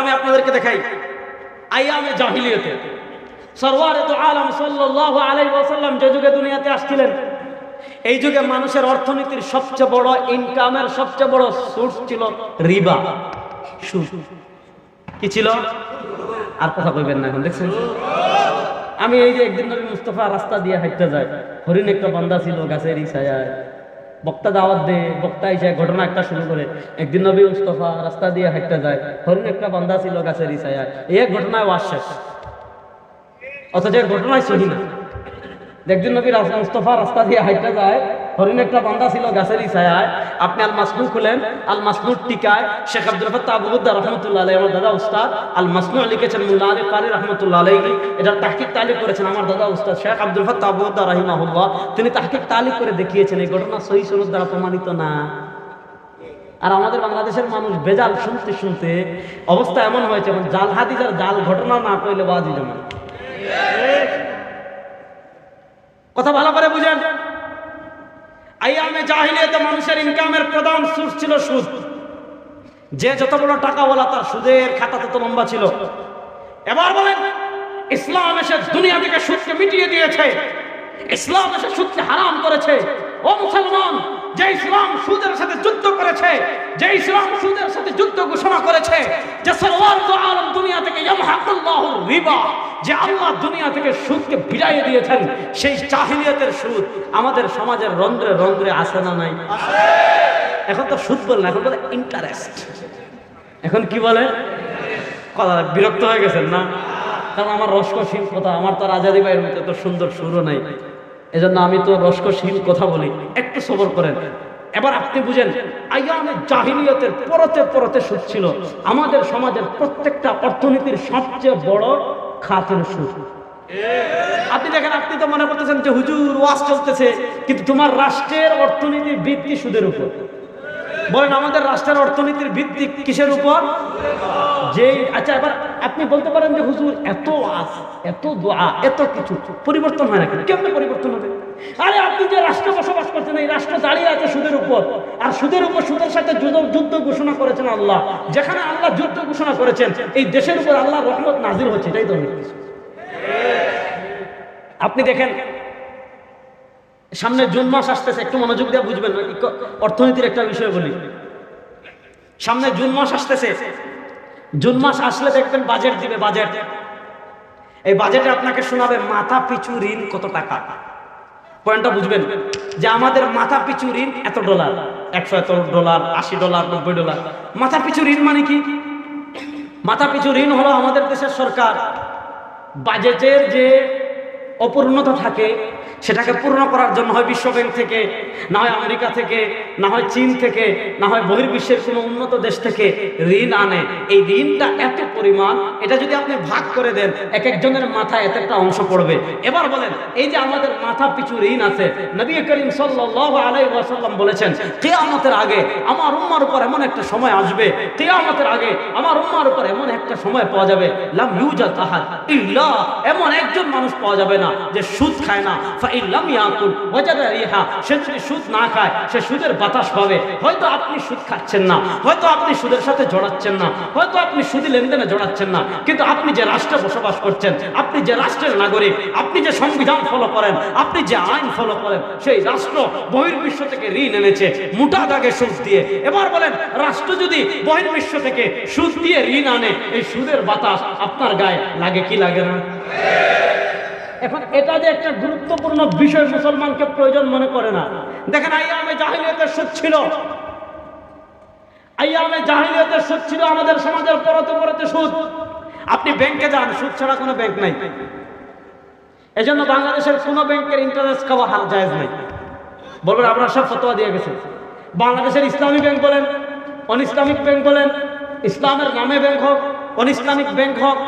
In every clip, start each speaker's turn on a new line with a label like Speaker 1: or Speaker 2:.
Speaker 1: আমি আপনাদেরকে দেখাই। আইয়ামে জাহিলিয়তে সরওয়ারে তো আলম সাল্লাল্লাহু আলাইহি ওয়াসাল্লাম যে যুগে দুনিয়াতে আসছিলেন, এই যুগে মানুষের অর্থনীতির সবচেয়ে বড় ইনকামের সবচেয়ে বড় সোর্স ছিল রিবা। কি ছিল? আর কথা কইবেন না এখন, দেখছেন? আমি এই যে একদিন মুস্তফা রাস্তা দিয়ে হাঁটতে যায়, হরিণ একটা বান্দা ছিল গাছের ইসায় বক্তা দাওয়াত দে বক্তা এসে ঘটনা একটা শুরু করে। একদিন নবী মুস্তফা রাস্তা দিয়ে হাঁটতে যায়, হরিণ একটা বান্দা ছিল গাছের ইসায় এই ঘটনায় ওয়াজ শেষ। অথচ ঘটনায় সহি না। একদিন নবী মুস্তফা রাস্তা দিয়ে হাঁটতে যায় হরিণ একটা বান্দা ছিল গাছের ইছায় আপনি আল মাসনু খুলেন আল মাসনুর টিকায় শেখ আব্দুল ফাত্তা আবুদ্দা রহমতুল্লাহ আলাই আমার দাদা উস্তাদ। আল মাসনু লিখেছেন মুল্লা আলী কারি রহমতুল্লাহ আলাই এটার তাহকিক তালিক করেছেন আমার দাদা উস্তাদ শেখ আব্দুল ফাত্তা আবুদ্দা রহিমাহুল্লাহ। তিনি তাহকিক তালিক করে দেখিয়েছেন, এই ঘটনা সহি সনদ দ্বারা প্রমাণিত না। আর আমাদের বাংলাদেশের মানুষ বেজাল শুনতে শুনতে অবস্থা এমন হয়েছে, এখন জাল হাদিস আর জাল ঘটনা না কইলে বাজি জমা কথা ভালো করে বুঝেন। আইয়ামে জাহিলিয়াতে মানুষের ইনকামের প্রধান সোর্স ছিল সুদ। যে যত বড় টাকাওয়ালা তার সুদের খাতা তত লম্বা ছিল। এবার বলেন, ইসলাম এসে দুনিয়া থেকে সুদকে মিটিয়ে দিয়েছে। ইসলাম এসে সুদকে হারাম করেছে। ও মুসলমান যে ইসলাম সুদের সাথে যুদ্ধ করেছে, যে ইসলাম সুদের সাথে যুদ্ধ ঘোষণা করেছে, যে সরওয়ার আলম দুনিয়া থেকে রিবা, যে আল্লাহ দুনিয়া থেকে সুদকে বিদায় দিয়েছেন, সেই জাহিলিয়াতের সুদ আমাদের সমাজের রন্ধ্রে রন্ধ্রে আসে না নাই? এখন তো সুদ বলে না, এখন বলে ইন্টারেস্ট এখন কি বলে? কথা বিরক্ত হয়ে গেছেন না? কারণ আমার রসকশীল কথা, আমার তো আর আজাদি ভাইয়ের মতো তো সুন্দর সুরও নাই। এজন্য আমি তো রসকশীল কথা বলি। একটু সবর করেন। এবার আপনি বুঝেন, আইয়ামে জাহিলিয়তের পরতে পরতে সুদ ছিল। আমাদের সমাজের প্রত্যেকটা অর্থনীতির সবচেয়ে বড় খাতের সুদ। আপনি দেখেন, আপনি তো মনে করতেছেন যে হুজুর, ওয়াজ চলতেছে, কিন্তু তোমার রাষ্ট্রের অর্থনীতির ভিত্তি সুদের উপর। বলেন, আমাদের রাষ্ট্রের অর্থনীতির ভিত্তি কিসের উপর? যে আচ্ছা এবার আপনি বলতে পারেন যে হুজুর, এত আস, এত দোয়া, এত কিছু পরিবর্তন হয় না কেমনে পরিবর্তন হবে? আরে আপনি যে রাষ্ট্রে বসবাস করছেন, এই রাষ্ট্র দাঁড়িয়ে আছে সুদের উপর। আর সুদের উপর সুদের সাথে যুদ্ধ ঘোষণা করেছেন আল্লাহ। যেখানে আল্লাহ যুদ্ধ ঘোষণা করেছেন, এই দেশের উপর আল্লাহ রহমত নাজির হচ্ছে, এটাই তো আপনি দেখেন, সামনে জুন মাস আসতেছে, একটু মনোযোগ দিয়ে বুঝবেন অর্থনীতির একটা বিষয় বলি। সামনে জুন মাস আসতেছে জুন মাস আসলে দেখবেন বাজেট দিবে, বাজেট। এই বাজেটে আপনাকে শোনাবে, মাথা পিছু ঋণ কত টাকা? পয়েন্টটা বুঝবেন? যে আমাদের মাথা পিছু ঋণ এত ডলার, একশো এত ডলার, আশি ডলার, নব্বই ডলার। মাথা পিছু ঋণ মানে কি? মাথা পিছু ঋণ হলো আমাদের দেশের সরকার। বাজেটের যে অপূর্ণতা থাকে সেটাকে পূর্ণ করার জন্য হয় বিশ্ব ব্যাংক থেকে, না হয় আমেরিকা থেকে, না হয় চীন থেকে, না হয় বহির্বিশ্বের কোনো উন্নত দেশ থেকে ঋণ আনে। এই ঋণটা এত পরিমাণ, এটা যদি আপনি ভাগ করে দেন, এক একজনের মাথায় এত একটা অংশ পড়বে। এবার বলেন, এই যে আমাদের মাথা পিছু ঋণ আছে, নবী করিম সাল্লাল্লাহু আলাইহি ওয়াসাল্লাম বলেছেন, কিয়ামতের আগে আমার উম্মার উপর এমন একটা সময় আসবে, কিয়ামতের আগে আমার উম্মার উপর এমন একটা সময় পাওয়া যাবে, লাম ইউজাদ আহাদ ইল্লা এমন একজন মানুষ পাওয়া যাবে না, যে সুদ খায় না। ফাইল্লাম ইয়াকুল, ওয়াজাদা রিহা, সে যদি সুদ না খায়, সে সুদের বাতাস পাবে। হয়তো আপনি সুদ খাচ্ছেন না, হয়তো আপনি সুদের সাথে জড়াচ্ছেন না, হয়তো আপনি সুদি লেনদেনে জড়াচ্ছেন না। কিন্তু আপনি যে রাষ্ট্রে বসবাস করছেন, আপনি যে রাষ্ট্রের নাগরিক, আপনি যে সংবিধান ফলো করেন, আপনি যে আইন ফলো করেন, সেই রাষ্ট্র বহির্বিশ্ব থেকে ঋণ এনেছে, মোটা দাগে সুদ দিয়ে। এবার বলেন, রাষ্ট্র যদি বহির্বিশ্ব থেকে সুদ দিয়ে ঋণ আনে, এই সুদের বাতাস আপনার গায়ে লাগে কি লাগে না? এখন এটা যে একটা গুরুত্বপূর্ণ বিষয় মুসলমানকে প্রয়োজন মনে করে না। দেখেন, আইয়ামে জাহিলিয়তের সুদ ছিল আইয়ামে জাহিলিয়তের সুদ ছিল আমাদের সমাজের পরতে পরতে সুদ। আপনি ব্যাংকে যান, সুদ ছাড়া কোনো ব্যাংক নাই। এজন্য বাংলাদেশের কোনো ব্যাংকের ইন্টারেস্ট খাওয়া হাল জায়েজ নাই। বলবেন আপনারা সব ফতোয়া দিয়ে গেছেন বাংলাদেশের ইসলামী ব্যাংক বলেন অন ইসলামিক ব্যাংক বলেন, ইসলামের নামে ব্যাংক হোক অন ইসলামিক ব্যাংক হোক,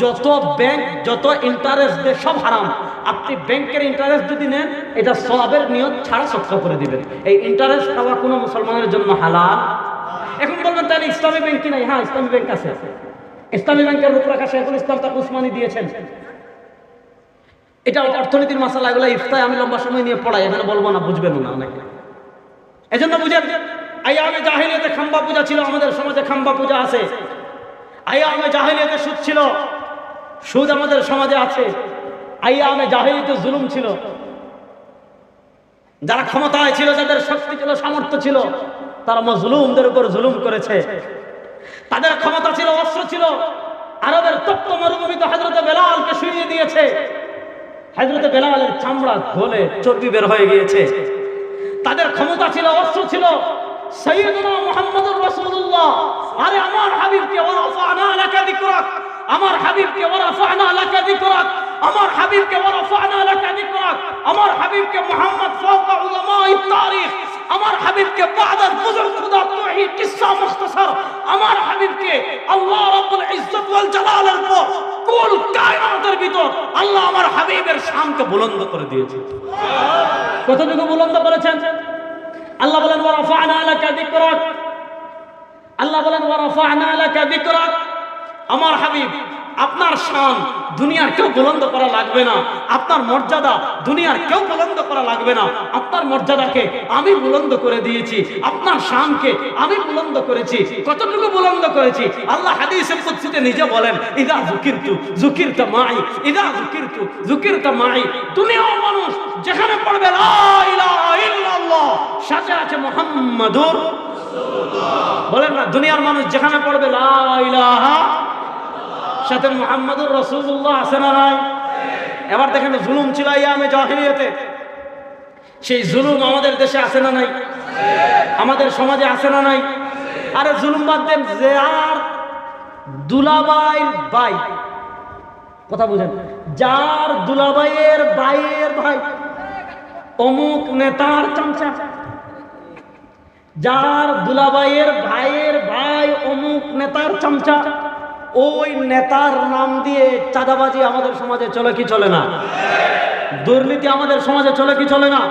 Speaker 1: যত ব্যাংক, যত ইন্টারেস্ট দেয়, সব হারাম। আপনি ব্যাংকের ইন্টারেস্ট যদি নেন, এটা সবের নিয়ত ছাড়া সত্য করে দিবেন। এই ইন্টারেস্ট খাওয়া কোনো মুসলমানের জন্য হালাল এখন বলবেন তাহলে ইসলামী ব্যাংক কি নাই? হ্যাঁ ইসলামী ব্যাংক আছে। ইসলামী ব্যাংকের রূপরেখা শেখুল ইসলাম তাকে উসমানি দিয়েছেন? এটা অর্থনীতির মশালা, এগুলো ইফতায় আমি লম্বা সময় নিয়ে পড়াই, এখানে বলব না, বুঝবেন না অনেকে। এজন্য বুঝেন আইয়ামে জাহিলিয়াতে খাম্বা পূজা ছিল, আমাদের সমাজে খাম্বা পূজা আছে। আইয়ামে জাহিলিয়াতে সুদ ছিল, সুদ আমাদের সমাজে আছে। আইয়ামে জাহিলিয়াতে জুলুম ছিল। যারা ক্ষমতায় ছিল, যাদের শক্তি ছিল, সামর্থ্য ছিল তারা মজলুমদের উপর জুলুম করেছে। তাদের ক্ষমতা ছিল, অস্ত্র ছিল। আরবের তপ্ত মরুভূমিতে হজরত বেলালকে শুইয়ে দিয়েছে। হজরত বেলালের চামড়া গলে চর্বি বের হয়ে গিয়েছে। তাদের ক্ষমতা ছিল, অস্ত্র ছিল। সৈয়দনা মুহাম্মদুর রাসূলুল্লাহ। আরে আমার হাবিবকে ওয়ারাফানা লাকা যিকরাক। আমার হাবিবকে ওয়ারাফানা লাকা যিকরাক। আমার হাবিবকে ওয়ারাফানা লাকা যিকরাক। আমার হাবিবকে মুহাম্মদ ফাওকা উলামাই তারিখ আমার হাবিবকে বাদার বুজুর্গ খুদা তাওহীদ কিসসা মুখতাসার। আমার হাবিবকে আল্লাহ রাব্বুল ইজ্জত ওয়াল জালালের পর কুল কায়নাতের ভিতর আল্লাহ আমার হাবিবের শানকে বুলন্দ করে দিয়েছে। কতটুকু বুলন্দ করেছেন? আল্লাহ বলেন ওয়ারাফা'না লাকা যিকরাক। আল্লাহ বলেন ওয়ারাফা'না লাকা যিকরাক। আমার হাবিব আপনার শান দুনিয়ার কেউ বুলন্দ করা লাগবে না। আপনার মর্যাদা দুনিয়ার কেউ বুলন্দ করা লাগবে না। আপনার মর্যাদাকে আমি বুলন্দ করে দিয়েছি। আপনার শানকে আমি বুলন্দ করেছি। কতটুকু বুলন্দ করেছি? আল্লাহ হাদিসের কুদসিতে নিজে বলেন, ইদা যুকিরতু, যুকিরতা মাই, ইদা যুকিরতু, যুকিরতা মাই। দুনিয়ার মানুষ যেখানে পড়বে, লা ইলাহা ইল্লাল্লাহ। সাথে আছে মুহাম্মাদুর বলেন না, দুনিয়ার মানুষ যেখানে পড়বে, লা ইলাহা সাথে মুহাম্মাদুর রসুল্লাহ আছে না নাই? এবার দেখেন জুলুম ছিল ইয়ামে জাহিলিয়াতে। সেই জুলুম আমাদের দেশে আছে না নাই? আমাদের সমাজে আছে না নাই? আরে জুলুম বাদ দেন, যে আর দুলাবাই ভাই। কথা বুঝেন, যার দুলাবাইয়ের ভাইয়ের ভাই অমুক নেতার চামচা। যার দুলাবাইয়ের ভাইয়ের ভাই অমুক নেতার চামচা। ওই নেতার নাম দিয়ে চাঁদাবাজি আমাদের সমাজে চলে কি চলে না? দুর্নীতি আমাদের সমাজে চলে কি চলে না?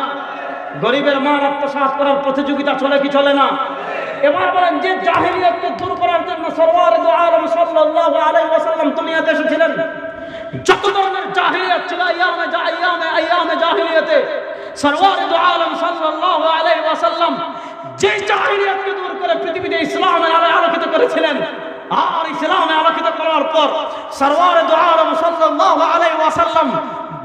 Speaker 1: গরিবের মান আত্মসাৎ করার প্রতিযোগিতা চলে কি চলে না? এবার বলেন, যে জাহিলিয়াতকে দূর করার জন্য সরওয়ার আলম সাল্লাল্লাহু আলাইহি ওয়াসাল্লাম দুনিয়াতে এসেছিলেন, যত ধরনের জাহিলিয়াত ছিল, আইয়ামে আইয়ামে আইয়ামে জাহিলিয়াতে, সরওয়ার আলম সাল্লাল্লাহু আলাইহি ওয়াসাল্লাম যে জাহিলিয়াতকে দূর করে পৃথিবীতে ইসলামের আলোকিত করেছিলেন আর ইসলামে আলোকিত করার পর সরওয়ার দু সাল্লাল্লাহু আলাইহি ওয়াসাল্লাম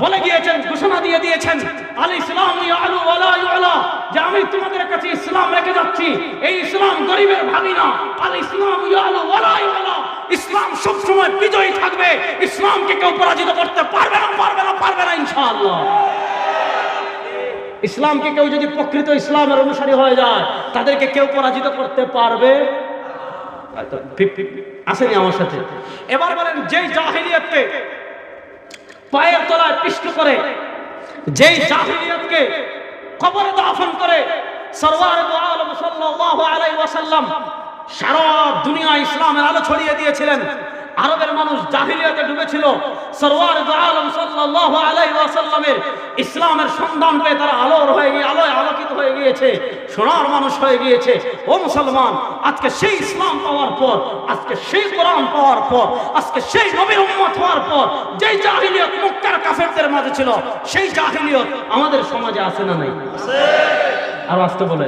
Speaker 1: বলে গিয়েছেন, ঘোষণা দিয়ে দিয়েছেন, আল ইসলাম ইয়ালু ওয়ালা যে আমি তোমাদের কাছে ইসলাম রেখে যাচ্ছি। এই ইসলাম গরিবের ভাবি না আল ইসলাম ইয়ালু ওয়ালা ইউলা, ইসলাম সব সময় বিজয়ী থাকবে। ইসলামকে কেউ পরাজিত করতে পারবে না পারবে না পারবে না ইনশাআল্লাহ। ইসলামকে কেউ যদি প্রকৃত ইসলামের অনুসারী হয়ে যায়, তাদেরকে কেউ পরাজিত করতে পারবে আসেনি আমার সাথে। এবার বলেন, যেই জাহিলিয়াতকে পায়ের তলায় পিষ্ট করে, যেই জাহিলিয়াতকে কবরে দাফন করে, সরওয়ার সাল্লাল্লাহু আলাইহি ওয়াসাল্লাম সারা দুনিয়া ইসলামের আলো ছড়িয়ে দিয়েছিলেন আরবের মানুষ জাহিলিয়াতে ডুবেছিল। সরওয়ার আলম সাল্লাল্লাহু আলাইহি ওয়াসাল্লামের ইসলামের সন্ধান পেয়ে তারা আলোর হয়ে গিয়ে আলোয় আলোকিত হয়ে গিয়েছে সোনার মানুষ হয়ে গিয়েছে। ও মুসলমান আজকে সেই ইসলাম পাওয়ার পর আজকে সেই কোরআন পাওয়ার পর আজকে সেই নবীর উম্মত হওয়ার পর যেই জাহিলিয়ত মক্কার কাফেরদের মাঝে ছিল সেই জাহিলিয়ত আমাদের সমাজে আছে না নাই? আর আসতে বলে।